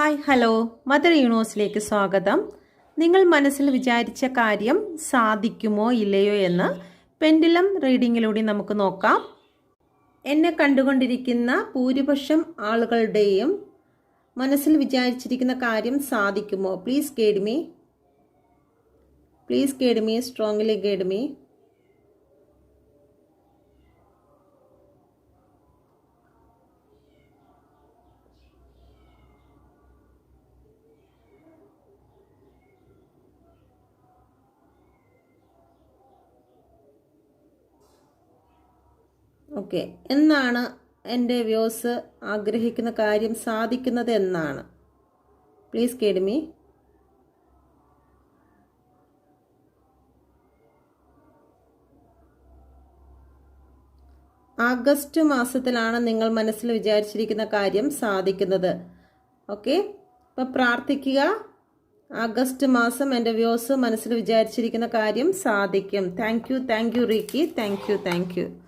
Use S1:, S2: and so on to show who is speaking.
S1: Hi hello. Mother യൂണിവേഴ്സിലേക്ക് സ്വാഗതം. നിങ്ങൾ മനസ്സിൽ വിചാരിച്ച കാര്യം സാധിക്കുമോ ഇല്ലയോ എന്ന് പെൻഡിലം റീഡിങ്ങിലൂടെ നമുക്ക് നോക്കാം. എന്നെ കണ്ടുകൊണ്ടിരിക്കുന്ന ഭൂരിപക്ഷം ആളുകളുടെയും മനസ്സിൽ വിചാരിച്ചിരിക്കുന്ന കാര്യം സാധിക്കുമോ? Please guide me please guide me strongly guide okay. എന്നാണ് എന്റെ വ്യൂസ് ആഗ്രഹിക്കുന്ന കാര്യം സാധിക്കുന്നത് എന്നാണ്. Please കേഡ് me. ആഗസ്റ്റ് മാസത്തിലാണ് നിങ്ങൾ മനസ്സിൽ വിചാരിച്ചിരിക്കുന്ന കാര്യം സാധിക്കുന്നത്. ഓക്കെ. അപ്പോൾ പ്രാർത്ഥിക്കുക. ആഗസ്റ്റ് മാസം എന്റെ വ്യൂസ് മനസ്സിൽ വിചാരിച്ചിരിക്കുന്ന കാര്യം സാധിക്കും. Thank you thank you reiki. Thank you thank you.